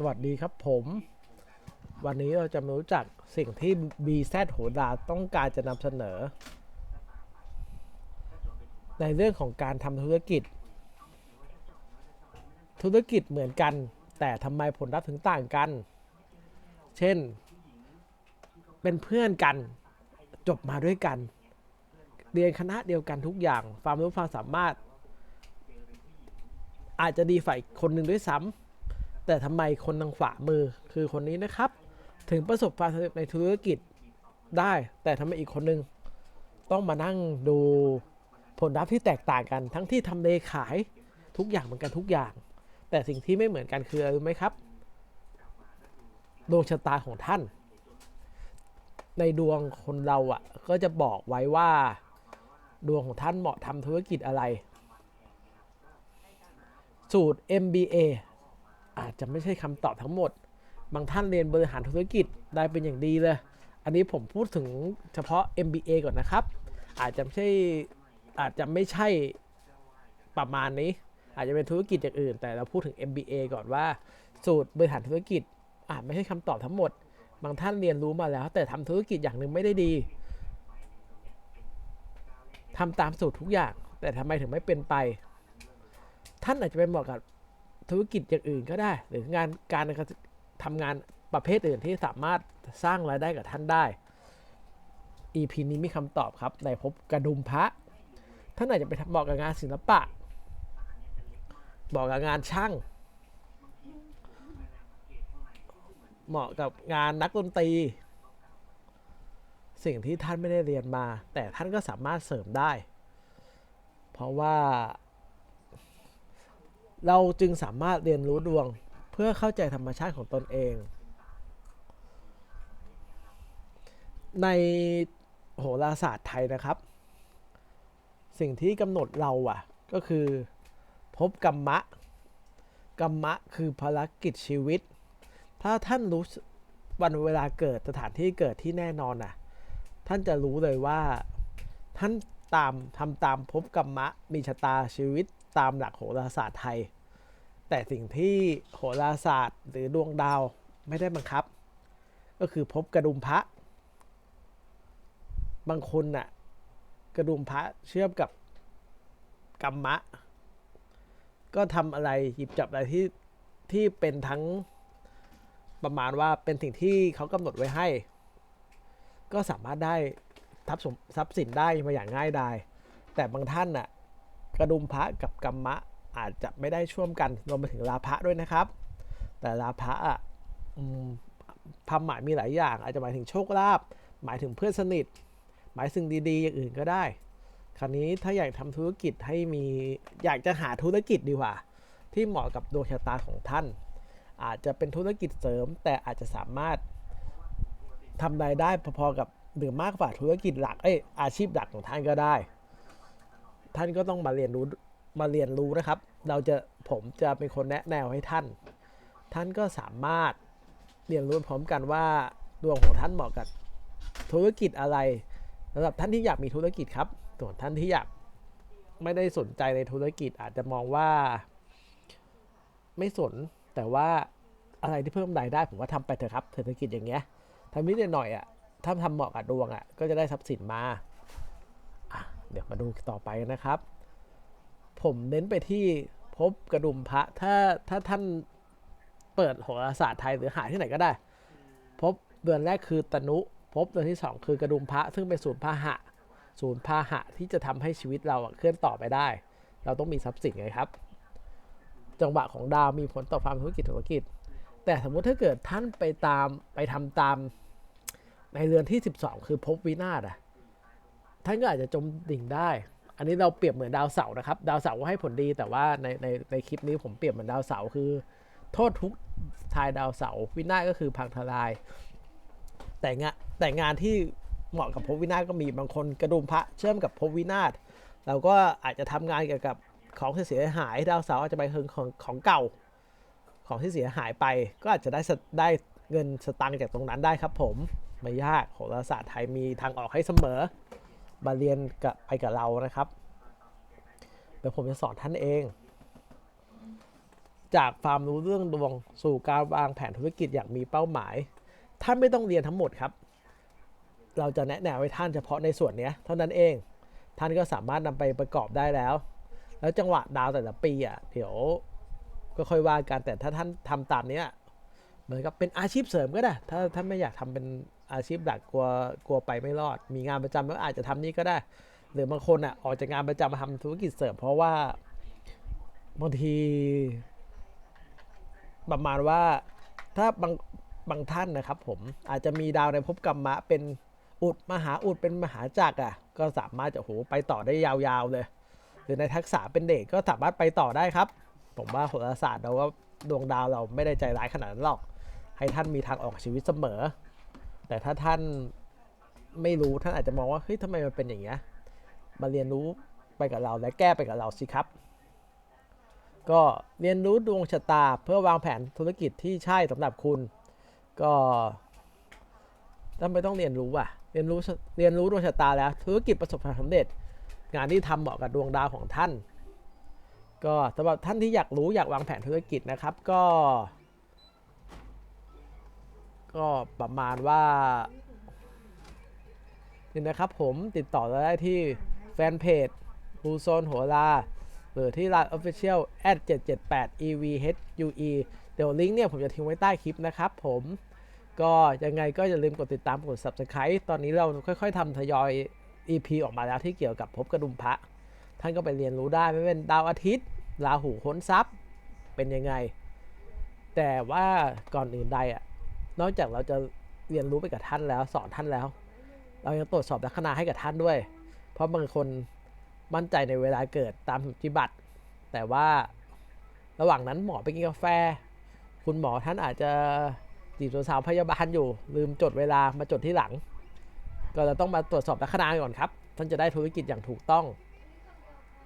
สวัสดีครับผม วันนี้เราจะมารู้จักสิ่งที่ BZ โหราต้องการจะนำเสนอ ในเรื่องของการทำธุรกิจ ธุรกิจเหมือนกัน แต่ทำไมผลลัพธ์ถึงต่างกัน เช่น เป็นเพื่อนกันจบมาด้วยกัน เรียนคณะเดียวกันทุกอย่างความรู้ความสามารถ อาจจะดีฝ่ายคนหนึ่งด้วยซ้ำ แต่ทำไมคนทางขวามือคือคนนี้นะครับ ถึงประสบความสำเร็จในธุรกิจได้ แต่ทำไมอีกคนนึง ต้องมานั่งดูผลลัพธ์ที่แตกต่างกัน ทั้งที่ทำเลขายทุกอย่างเหมือนกันทุกอย่าง แต่สิ่งที่ไม่เหมือนกันคืออะไรรู้ไหมครับดวงชะตาของท่าน ในดวงคนเราอะ่ะ ก็จะบอกไว้ว่า ดวงของท่านเหมาะทำธุรกิจอะไร สูตร MBA อาจจะไม่ใช่คำตอบทั้งหมด บางท่านเรียนบริหารธุรกิจได้เป็นอย่างดีเลย อันนี้ผมพูดถึงเฉพาะ MBA ก่อนนะครับ อาจจะไม่ใช่อาจจะไม่ใช่ประมาณนี้ อาจจะเป็นธุรกิจอย่างอื่น แต่เราพูดถึง MBA ก่อนว่า สูตรบริหารธุรกิจอาจไม่ใช่คำตอบทั้งหมด บางท่านเรียนรู้มาแล้ว แต่ทำธุรกิจอย่างหนึ่งไม่ได้ดีทำตามสูตรทุกอย่าง แต่ทำไมถึงไม่เป็นไป ท่านอาจจะไปเหมาะกับ ธุรกิจอย่างอื่นก็ได้ หรืองานการทำงานประเภทอื่นที่สามารถสร้างรายได้กับท่านได้ EP นี้มีคำตอบครับในพบกระดุมพระท่านอาจจะไปเหมาะกับงานศิลปะเหมาะกับงานช่าง เหมาะกับงานนักดนตรี สิ่งที่ท่านไม่ได้เรียนมา แต่ท่านก็สามารถเสริมได้ เพราะว่า เราจึงสามารถเรียนรู้ดวงเพื่อเข้าใจธรรมชาติของตนเอง ในโหราศาสตร์ไทยนะครับ สิ่งที่กำหนดเราอะก็คือพบกรรมะ กรรมะคือภารกิจชีวิต ถ้าท่านรู้วันเวลาเกิดสถานที่เกิดที่แน่นอนน่ะ ท่านจะรู้เลยว่า ท่านตามทำตามภพกรรมะ มีชะตาชีวิต ตามหลักโหราศาสตร์ไทย แต่สิ่งที่โหราศาสตร์หรือดวงดาวไม่ได้บังคับ ก็คือภพกระดุมพระ บางคนน่ะกระดุมพระเชื่อมกับกรรมะ ก็ทำอะไรหยิบจับอะไรที่ที่เป็นทั้งประมาณว่าเป็นสิ่งที่เขากำหนดไว้ให้ ก็สามารถได้ทรัพย์สมทรัพย์สินได้มาอย่างง่ายดายแต่บางท่านน่ะ กระดุมพระกับกรรมะอาจจะไม่ได้ช่วมกันรวมไปถึงลาภะด้วยนะครับ แต่ลาภะอะอืมความหมายมีหลายอย่าง อาจจะหมายถึงโชคลาภหมายถึงเพื่อนสนิท หมายสิ่งดีๆ อย่างอื่นก็ได้ คราวนี้ถ้าอยากทำธุรกิจให้มีอยากจะหาธุรกิจดีกว่า ที่เหมาะกับดวงชะตาของท่าน อาจจะเป็นธุรกิจเสริม แต่อาจจะสามารถทำรายได้พอๆกับหรือมากกว่าธุรกิจหลักเอ้ยอาชีพหลักของท่านก็ได้ ท่านก็ต้องมาเรียนรู้มาเรียนรู้นะครับ เราจะผมจะเป็นคนแนะแนวให้ท่าน ท่านก็สามารถเรียนรู้พร้อมกันว่าดวงของท่านเหมาะกับธุรกิจอะไรสำหรับท่านที่อยากมีธุรกิจครับ ส่วนท่านที่อยากไม่ได้สนใจในธุรกิจอาจจะมองว่า ไม่สนแต่ว่าอะไรที่เพิ่มรายได้ผมว่าทำไปเถอะครับเศรษฐกิจอย่างเงี้ยทำนิดหน่อยอะถ้าทำเหมาะกับดวงอะก็จะได้ทรัพย์สินมา เดี๋ยวมาดูต่อไปนะครับ ผมเน้นไปที่พบกระดุมพระถ้าถ้าท่านเปิดโหราศาสตร์ไทยหรือหาที่ไหนก็ได้ พบเดือนแรกคือตนุพบเดือนที่สองคือกระดุมพระซึ่งเป็นศูนย์พาหะศูนย์พาหะที่จะทำให้ชีวิตเราเคลื่อนต่อไปได้ เราต้องมีทรัพย์สินไงครับ จังหวะของดาวมีผลต่อความธุรกิจธุรกิจ แต่สมมุติถ้าเกิดท่านไปตามไปทำตามในเรือนที่ 12 คือภพวินาศอะ ท่านก็อาจจะจมดิ่งได้ อันนี้เราเปรียบเหมือนดาวเสาร์นะครับ ดาวเสาร์ก็ให้ผลดีแต่ว่าในในในคลิปนี้ผมเปรียบเหมือนดาวเสาร์คือ โทษทุกทายดาวเสาร์วินาศก็คือพังทลาย แต่งานแต่งานที่เหมาะกับภพวินาศก็มีบางคนกระดุมพระเชื่อมกับภพวินาศเราก็อาจจะทำงานเกี่ยวกับของที่เสียหายดาวเสาร์อาจจะไปของของของเก่า ของที่เสียหายไป ก็อาจจะได้ได้เงินสตังค์จากตรงนั้นได้ครับผม ไม่ยากโหราศาสตร์ไทยมีทางออกให้เสมอ มาเรียนกับไปกับเรานะครับเดี๋ยวผมจะสอนท่านเอง จากความรู้เรื่องดวงสู่การวางแผนธุรกิจอย่างมีเป้าหมาย ท่านไม่ต้องเรียนทั้งหมดครับ เราจะแนะแนวให้ท่านเฉพาะในส่วนนี้เท่านั้นเอง ท่านก็สามารถนำไปประกอบได้แล้ว แล้วจังหวะดาวแต่ละปีอะเดี๋ยวก็ค่อยว่ากันแต่ถ้าท่านทำตามเนี้ยเหมือนกับเป็นอาชีพเสริมก็ได้ ถ้าท่านไม่อยากทำเป็น อาชีพหลักกลัวกลัวไปไม่รอด มีงานประจำก็อาจจะทำนี่ก็ได้ หรือบางคนอะออกจากงานประจำมาทำธุรกิจเสริมเพราะว่าบางทีประมาณว่าถ้าบางบางท่านนะครับผมอาจจะมีดาวในภพกรรมะเป็นอุดมหาอุดเป็นมหาจักรอะก็สามารถจะโหไปต่อได้ยาวๆเลย หรือในทักษะเป็นเด็กก็สามารถไปต่อได้ครับ ผมว่าโหราศาสตร์เราก็ดวงดาวเราไม่ได้ใจร้ายขนาดนั้นหรอก ให้ท่านมีทางออกชีวิตเสมอ แต่ถ้าท่านไม่รู้ท่านอาจจะมองว่าเฮ้ยทำไมมันเป็นอย่างเงี้ยมาเรียนรู้ไปกับเราและแก้ไปกับเราสิครับ ก็เรียนรู้ดวงชะตาเพื่อวางแผนธุรกิจที่ใช่สำหรับคุณ ก็ทำไมต้องเรียนรู้อะเรียนรู้เรียนรู้ดวงชะตาแล้วธุรกิจประสบความสำเร็จ งานที่ทำเหมาะกับดวงดาวของท่าน ก็สำหรับท่านที่อยากรู้อยากวางแผนธุรกิจนะครับ ก็ ก็ประมาณว่านี่นะครับผมติดต่อเราได้ที่แฟนเพจฮูโซนโหราหรือที่ Line Official at 778 evhue เดี๋ยวลิงก์เนี่ยผมจะทิ้งไว้ใต้คลิปนะครับผมก็ยังไงก็อย่าลืมกดติดตามกด subscribe ตอนนี้เราค่อย ๆทำทยอย EP ออกมาแล้วที่เกี่ยวกับภพกระดุมพระ ท่านก็ไปเรียนรู้ได้ไม่เป็นดาวอาทิตย์ราหูค้นทรัพย์เป็นยังไง แต่ว่าก่อนอื่นใดอะ นอกจากเราจะเรียนรู้ไปกับท่านแล้ว สอนท่านแล้ว เรายังตรวจสอบลัคนาให้กับท่านด้วย เพราะบางคนมั่นใจในเวลาเกิดตามจิบัตรแต่ว่าระหว่างนั้นหมอไปกินกาแฟ คุณหมอท่านอาจจะจีบสาวพยาบาลอยู่ ลืมจดเวลามาจดที่หลัง ก็เราต้องมาตรวจสอบลัคนาก่อนครับ ท่านจะได้ธุรกิจอย่างถูกต้อง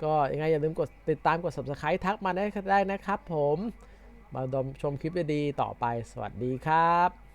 ก็ยังไงอย่าลืมกดติดตามกด subscribe ทักมาได้ได้นะครับผม มาดมชมคลิปดีๆต่อไป สวัสดีครับ